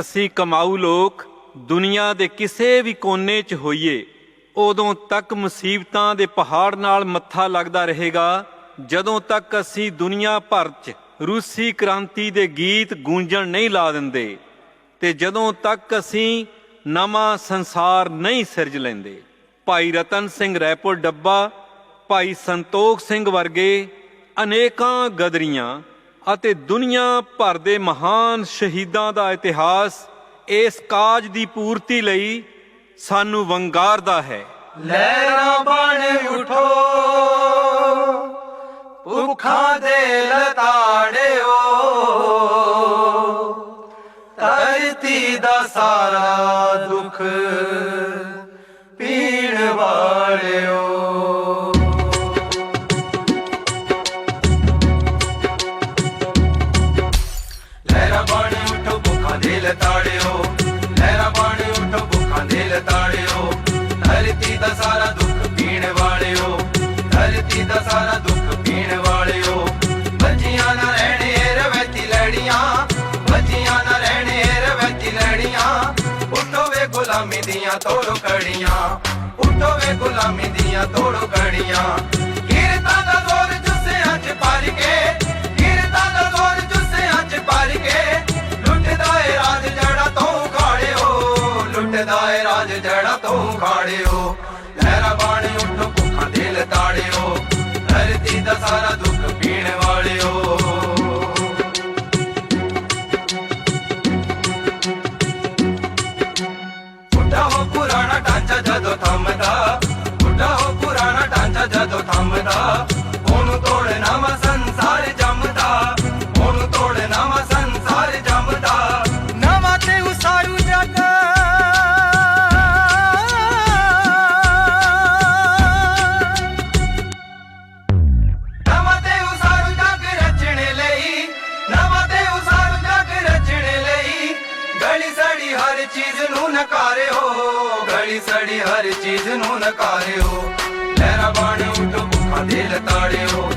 ਅਸੀਂ ਕਮਾਊ ਲੋਕ, ਦੁਨੀਆ ਦੇ ਕਿਸੇ ਵੀ ਕੋਨੇ 'ਚ ਹੋਈਏ, ਉਦੋਂ ਤੱਕ ਮੁਸੀਬਤਾਂ ਦੇ ਪਹਾੜ ਨਾਲ ਮੱਥਾ ਲੱਗਦਾ ਰਹੇਗਾ, ਜਦੋਂ ਤੱਕ ਅਸੀਂ ਦੁਨੀਆ ਭਰ 'ਚ ਰੂਸੀ ਕ੍ਰਾਂਤੀ ਦੇ ਗੀਤ ਗੂੰਜਣ ਨਹੀਂ ਲਾ ਦਿੰਦੇ, ਤੇ ਜਦੋਂ ਤੱਕ ਅਸੀਂ ਨਵਾਂ ਸੰਸਾਰ ਨਹੀਂ ਸਿਰਜ ਲੈਂਦੇ। ਭਾਈ ਰਤਨ ਸਿੰਘ ਰੈਪੁਰ ਡੱਬਾ, ਭਾਈ ਸੰਤੋਖ ਸਿੰਘ ਵਰਗੇ ਅਨੇਕਾਂ ਗਦਰੀਆਂ ਅਤੇ ਦੁਨੀਆ ਭਰ ਦੇ ਮਹਾਨ ਸ਼ਹੀਦਾਂ ਦਾ ਇਤਿਹਾਸ ਇਸ ਕਾਜ ਦੀ ਪੂਰਤੀ ਲਈ ਸਾਨੂੰ ਵੰਗਾਰਦਾ ਹੈ। ਲਹਿਰਾਂ ਬਣ ਉਠੋ, ਭੁੱਖਾਂ ਦੇ ਲਤਾੜਿਓ, ਧਰਤੀ ਦਾ ਸਾਰਾ ਦੁੱਖ ਪੀਣ ਵਾਲਿਓ। ਲਤਾੜਿਓ ਲਹਿਰਾਂ ਬਣ ਉਠੋ ਭੁੱਖਾਂ ਦੇ ਲਤਾੜਿਓ ਧਰਤੀ ਦਾ ਸਾਰਾ ਦੁੱਖ ਪੀਣ ਵਾਲਿਓ। ਧਰਤੀ ਦਾ ਸਾਰਾ ਦੁੱਖ ਪੀਣ ਵਾਲਿਓ। ਬੱਜੀਆਂ ਨਾ ਰਹਿਣੇ ਰਵੈਤੀ ਲੜੀਆਂ ਬੱਜੀਆਂ ਨਾ ਰਹਿਣੇ ਰਵੈਤੀ ਲੜੀਆਂ ਉੱਠੋ ਵੇ ਗੁਲਾਮੀ ਦੀਆਂ ਤੋੜੋ ਕੜੀਆਂ। ਉੱਠੋ ਵੇ ਗੁਲਾਮੀ ਦੀਆਂ ਤੋੜੋ ਕੜੀਆਂ। ਕੀਰਤਾਂ ਦਾ ਜ਼ੋਰ ਜੁੱਸਿਆਂ 'ਚ ਭਰ ਕੇ ਜੜਾ ਖਾੜਿਓ। ਲਹਿਰਾ ਬਾਣ ਉੱਠੋ ਭੁੱਖਾਂ ਦੇ ਲਤਾੜਿਓ ਧਰਤੀ ਦਾ ਸਾਰਾ ਦੁੱਖ ਪੀਣ ਵਾਲਿਓ। ਬੁੱਢਾ ਹੋ ਪੁਰਾਣਾ ਢਾਂਚਾ ਜਦੋਂ ਥੰਮਦਾ। ਬੁੱਢਾ ਹੋ ਪੁਰਾਣਾ ਢਾਂਚਾ ਜਦੋਂ ਥੰਮਦਾ। ਸੜੀ ਹਰ ਚੀਜ਼ ਨੂੰ ਨਕਾਰਿਓ ਗਲੀ ਸੜੀ ਹਰ ਚੀਜ਼ ਨੂੰ ਨਕਾਰਿਓ ਲਹਿਰਾ ਬਾਣ ਉਠੋ ਭੁੱਖਾਂ ਦੇ ਲਤਾੜਿਓ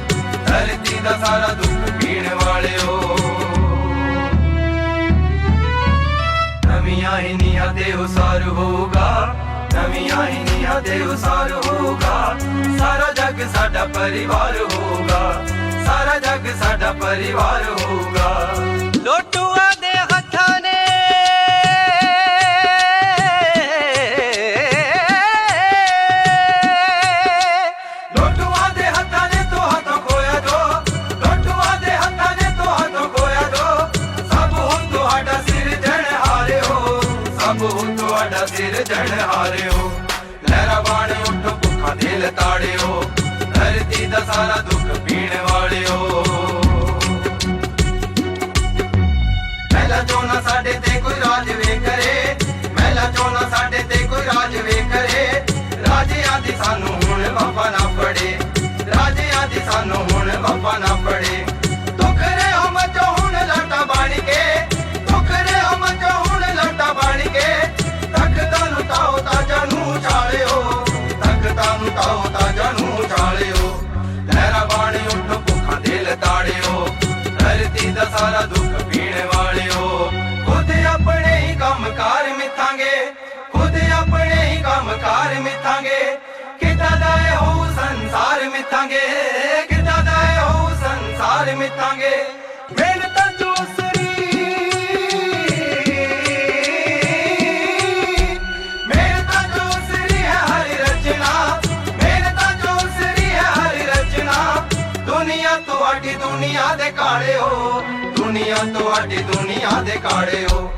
ਧਰਤੀ ਦਾ ਸਾਰਾ ਦੁੱਖ ਪੀਣ ਵਾਲਿਓ ਨਵੀਆਂ ਹੀ ਨੀਹਾਂ ਤੇ ਉਸਾਰ ਹੋਊਗਾ। ਨਵੀਆਂ ਹੀ ਨੀਹਾਂ ਤੇ ਉਸਾਰ ਹੋਊਗਾ। ਸਾਰਾ ਜੱਗ ਸਾਡਾ ਪਰਿਵਾਰ ਹੋਊਗਾ। ਸਾਰਾ ਜੱਗ ਸਾਡਾ ਪਰਿਵਾਰ ਹੋਊਗਾ। ਹਾਰਿਓ ਸਭ ਤੁਹਾਡਾ ਸਿਰ ਜਣ ਹਾਰਿਓ। ਲਹਿਰਾ ਬਾਣ ਉੱਠੋ ਭੁੱਖਾਂ ਦੇ ਲਤਾੜਿਓ। ਧਰਤੀ ਦਾ ਸਾਰਾ ਦੁੱਖ ਪੀਣ ਵਾਲਿਓ। ਮਹਿਲਾ ਚੋਣਾ ਸਾਡੇ ਤੇ ਕੋਈ ਰਾਜ ਵੇ ਕਰੇ। ਮਹਿਲਾ ਚੋਣਾ ਸਾਡੇ ਤੇ ਕੋਈ ਰਾਜ ਵੇ ਕਰੇ। ਰਾਜਿਆਂ ਦੀ ਸਾਨੂੰ ਹੁਣ ਬਾਬਾ ਨਾ ਪੜੇ ਰਾਜਿਆਂ ਦੀ ਸਾਨੂੰ nota ਤੁਹਾਡੀ ਦੁਨੀਆ ਦੇ ਕਾੜਿਓ ਦੁਨੀਆ ਤੁਹਾਡੀ ਦੁਨੀਆ ਦੇ ਕਾੜਿਓ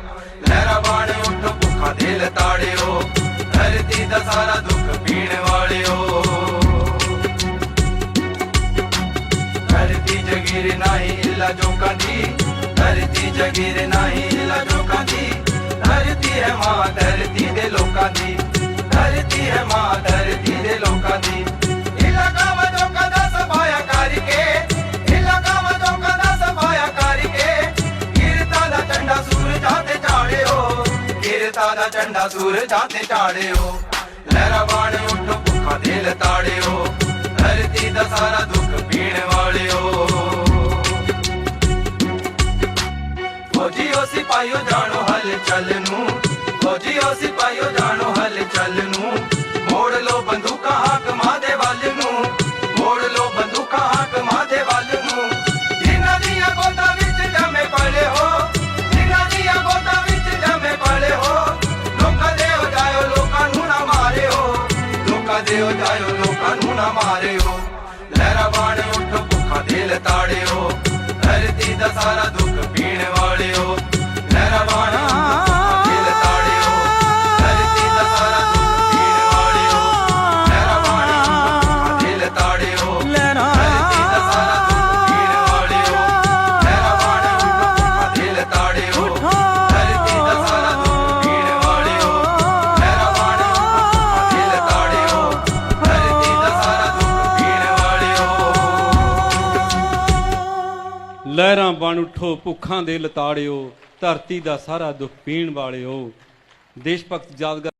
ਲਹਿਰਾ ਬਾਣ ਉੱਠ, ਭੁੱਖਾਂ ਦੇ ਲਤਾੜਿਓ ਧਰਤੀ ਦਾ ਸਾਰਾ ਦੁੱਖ ਪੀਣ ਵਾਲਿਓ। ਧਰਤੀ ਜਗੀਰ ਨਹੀਂ ਇੱਲਾ ਜੋਕਾਂ ਦੀ ਧਰਤੀ ਜਗੀਰ ਨਹੀਂ ਇੱਲਾ ਜੋਕਾਂ ਦੀ। ਧਰਤੀ ਹੈ ਮਾਂ ਧਰਤੀ ਦੇ ਲੋਕਾਂ ਦੀ ਧਰਤੀ ਹੈ ਮਾਂ ਧਰਤੀ ਦਾ ਝੰਡਾ ਸੂਰਜਾਂ ਤੇ ਝਾੜਿਓ ਲਹਿਰਾ ਬਾਣ ਉੱਠੋ, ਭੁੱਖਾ ਦਿਲ ਤਾੜਿਓ ਧਰਤੀ ਦਾ ਸਾਰਾ ਦੁੱਖ ਪੀਣ ਵਾਲਿਓ। ਫੌਜੀਓ ਸਿਪਾਹੀਓ ਜਾਣੋ ਹਲ ਚੱਲ ਨੂੰ। ਫੌਜੀਓ ਸਿਪਾਹੀਓ ਜਾਣੋ ਹਲ ਚੱਲ ਨੂੰ। ਜਾਇਓ ਲੋਕਾਂ ਨੂੰ ਨਾ ਮਾਰਿਓ। ਲਹਿਰਾ ਬਾਣ ਉੱਠ ਭੁੱਖਾ ਦਿਲ ਤਾੜਿਓ। ਧਰਤੀ ਦਾ ਸਾਰਾ ਬਣ ਉਠੋ ਭੁੱਖਾਂ ਦੇ ਲਤਾੜਿਓ ਧਰਤੀ ਦਾ ਸਾਰਾ ਦੁੱਖ ਪੀਣ ਵਾਲਿਓ। ਦੇਸ਼ ਭਗਤ ਯਾਦਗਾਰ